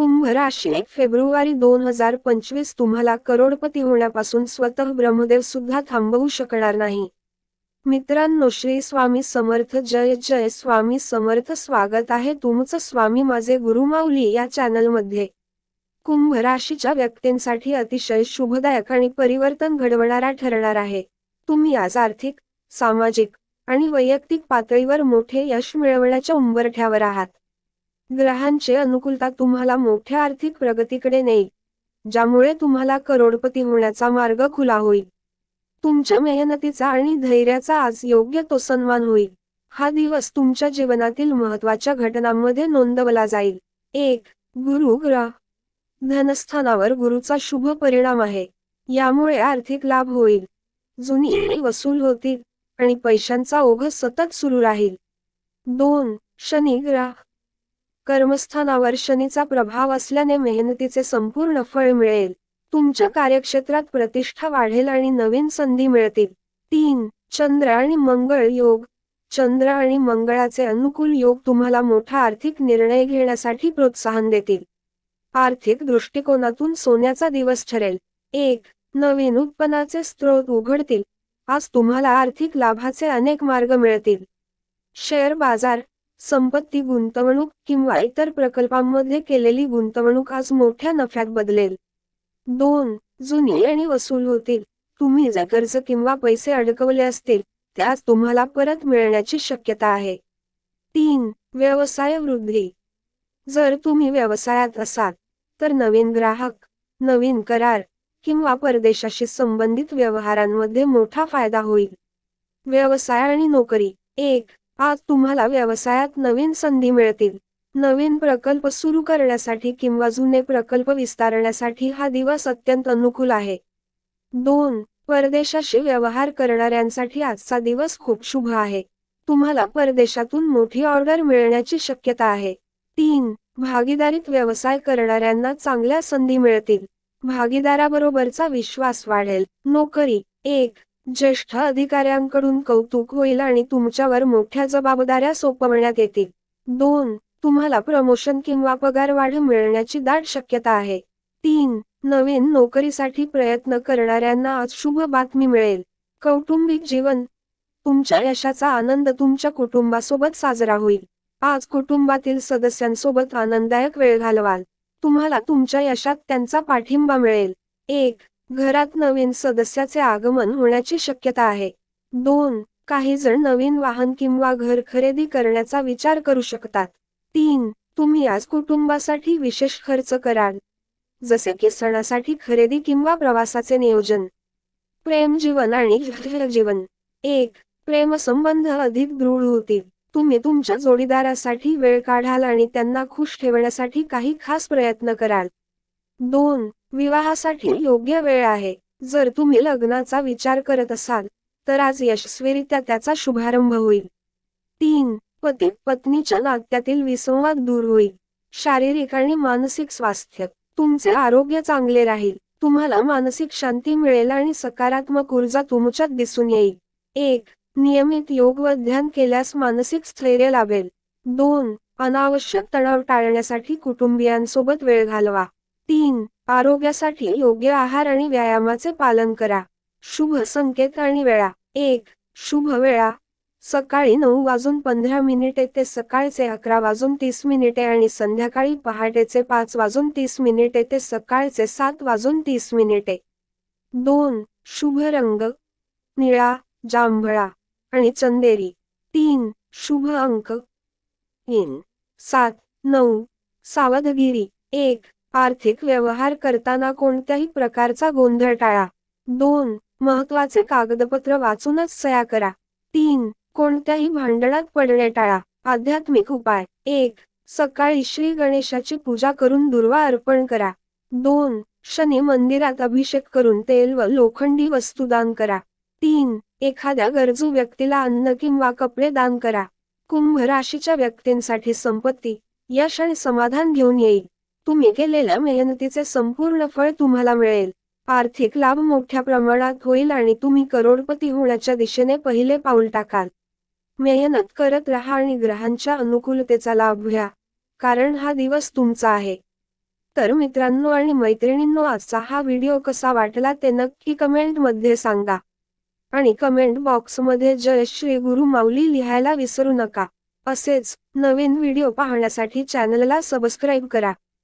कुंभ राशी एक फेब्रुवारी दोन हजार पंचवीस तुम्हाला करोडपती होण्यापासून स्वतः ब्रह्मदेव सुद्धा थांबवू शकणार नाही. मित्रांनो श्री स्वामी समर्थ जय जय. स्वामी समर्थ स्वागत आहे तुमचं स्वामी माझे गुरुमाऊली या चॅनलमध्ये. कुंभ राशीच्या व्यक्तींसाठी अतिशय शुभदायक आणि परिवर्तन घडवणारा ठरणार आहे. तुम्ही आज आर्थिक सामाजिक आणि वैयक्तिक पातळीवर मोठे यश मिळवण्याच्या उंबरठ्यावर आहात. ग्रहांचे अनुकूलता तुम्हाला मोठ्या आर्थिक प्रगतीकडे नेईल ज्यामुळे तुम्हाला करोडपती होण्याचा मार्ग खुला होईल. तुमच्या मेहनतीचा आणि धैर्याचा आज योग्य तो सन्मान होईल. हा दिवस तुमच्या जीवनातील महत्त्वाच्या घटनांमध्ये नोंदवला जाईल. एक गुरु ग्रह. धनस्थानावर गुरुचा शुभ परिणाम आहे. यामुळे आर्थिक लाभ होईल. जुनी वसूल होतील आणि पैशांचा ओघ सतत सुरू राहील. दोन शनी ग्रह. कर्मस्थानावर शनीचा प्रभाव असल्याने मेहनतीचे संपूर्ण फळ मिळेल. तुमच्या कार्यक्षेत्रात प्रतिष्ठा वाढेल आणि नवीन संधी मिळतील. तीन चंद्र आणि मंगळ योग. चंद्र आणि मंगळाचे अनुकूल योग तुम्हाला मोठा आर्थिक निर्णय घेण्यासाठी प्रोत्साहन देतील. आर्थिक दृष्टिकोनातून सोन्याचा दिवस ठरेल. एक नवीन उत्पन्नाचे स्रोत उघडतील. आज तुम्हाला आर्थिक लाभाचे अनेक मार्ग मिळतील. शेअर बाजार संपत्ती गुंतवणूक किंवा इतर प्रकल्पांमध्ये केलेली गुंतवणूक आज मोठ्या नफ्यात बदलेल. दोन जुनी आणि वसूल होतील. तुम्ही जे कर्ज किंवा पैसे अडकवले असतील त्यास तुम्हाला परत मिळण्याची शक्यता आहे. तीन व्यवसाय वृद्धी. जर तुम्ही व्यवसायात असाल तर नवीन ग्राहक नवीन करार किंवा परदेशाशी संबंधित व्यवहारांमध्ये मोठा फायदा होईल. व्यवसाय आणि नोकरी. एक आज तुम्हाला व्यवसायात नवीन संधी मिळतील. नवीन प्रकल्प सुरू करण्यासाठी किंवा जुने प्रकल्प विस्तारण्यासाठी हा दिवस अत्यंत अनुकूल आहे. दोन परदेशाशी व्यवहार करणाऱ्यांसाठी आजचा दिवस खूप शुभ आहे. तुम्हाला परदेशातून मोठी ऑर्डर मिळण्याची शक्यता आहे. तीन भागीदारीत व्यवसाय करणाऱ्यांना चांगल्या संधी मिळतील. भागीदाराबरोबरचा विश्वास वाढेल. नोकरी एक ज्येष्ठ अधिकाऱ्यांकडून कौतुक होईल आणि तुमच्यावर मोठ्या जबाबदाऱ्या सोपवण्यात येतील. दोन तुम्हाला प्रमोशन किंवा पगार वाढ मिळण्याची दाट शक्यता आहे. तीन नवीन नोकरीसाठी प्रयत्न करणाऱ्यांना आज शुभ बातमी मिळेल. कौटुंबिक जीवन तुमच्या यशाचा आनंद तुमच्या कुटुंबासोबत साजरा होईल. आज कुटुंबातील सदस्यांसोबत आनंददायक वेळ घालवाल. तुम्हाला तुमच्या यशात त्यांचा पाठिंबा मिळेल. एक घरात नवीन सदस्याचे आगमन होण्याची शक्यता आहे. दोन काही जण नवीन वाहन किंवा घर खरेदी करण्याचा विचार करू शकतात. तीन तुम्ही आज कुटुंबासाठी विशेष खर्च कराल. जसे की सणासाठी खरेदी किंवा प्रवासाचे नियोजन. प्रेम जीवन आणि जीवन. एक प्रेमसंबंध अधिक दृढ होतील. तुम्ही तुमच्या जोडीदारासाठी वेळ काढाल आणि त्यांना खुश ठेवण्यासाठी काही खास प्रयत्न कराल. दोन विवाहासाठी योग्य वेळ आहे. जर तुम्ही लग्नाचा विचार करत असाल तर आज यशस्वीरित्या त्याचा शुभारंभ होईल. तीन पती पत्नीच्या नात्यातील विसंवाद दूर होईल. शारीरिक आणि मानसिक स्वास्थ्य. तुमचे आरोग्य चांगले राहील. तुम्हाला मानसिक शांती मिळेल आणि सकारात्मक ऊर्जा तुमच्यात दिसून येईल. एक नियमित योग व ध्यान केल्यास मानसिक स्थैर्य लाभेल. दोन अनावश्यक तणाव टाळण्यासाठी कुटुंबियांसोबत वेळ घालवा. तीन आरोग्यासाठी योग्य आहार आणि व्यायामाचे पालन करा. शुभ संकेत आणि वेळा. एक शुभ वेळा. सकाळी नऊ वाजून पंधरा मिनिटे ते सकाळचे अकरा वाजून तीस मिनिटे आणि संध्याकाळी पहाटेचे पाच वाजून तीस मिनिटे ते सकाळचे सात वाजून तीस मिनिटे. दोन शुभ रंग. निळा जांभळा आणि चंदेरी. तीन शुभ अंक. तीन सात नऊ सावधगिरी. एक आर्थिक व्यवहार करताना कोणत्याही प्रकारचा गोंधळ टाळा. दोन महत्त्वाचे कागदपत्र वाचूनच सया करा. तीन कोणत्याही भांडणात पडणे टाळा. आध्यात्मिक उपाय. एक सकाळी श्री गणेशाची पूजा करून दुर्वा अर्पण करा. दोन शनी मंदिरात अभिषेक करून तेल व लोखंडी वस्तू दान करा. तीन एखाद्या गरजू व्यक्तीला अन्न किंवा कपडे दान करा. कुंभ राशीच्या व्यक्तींसाठी संपत्ती. यश आणि समाधान घेऊन येईल. तुम्ही केलेल्या मेहनतीचे संपूर्ण फळ तुम्हाला मिळेल. आर्थिक लाभ मोठ्या प्रमाणात होईल आणि तुम्ही करोडपती होण्याच्या दिशेने पहिले पाऊल टाकाल. मेहनत करत राहा आणि ग्रहांच्या अनुकूलतेचा लाभ घ्या. कारण हा दिवस तुमचा आहे. तर मित्रांनो आणि मैत्रिणींनो आजचा हा व्हिडिओ कसा वाटला ते नक्की कमेंटमध्ये सांगा. आणि कमेंट बॉक्समध्ये जय श्री गुरु माऊली लिहायला विसरू नका. असेच नवीन व्हिडिओ पाहण्यासाठी चॅनलला सबस्क्राईब करा.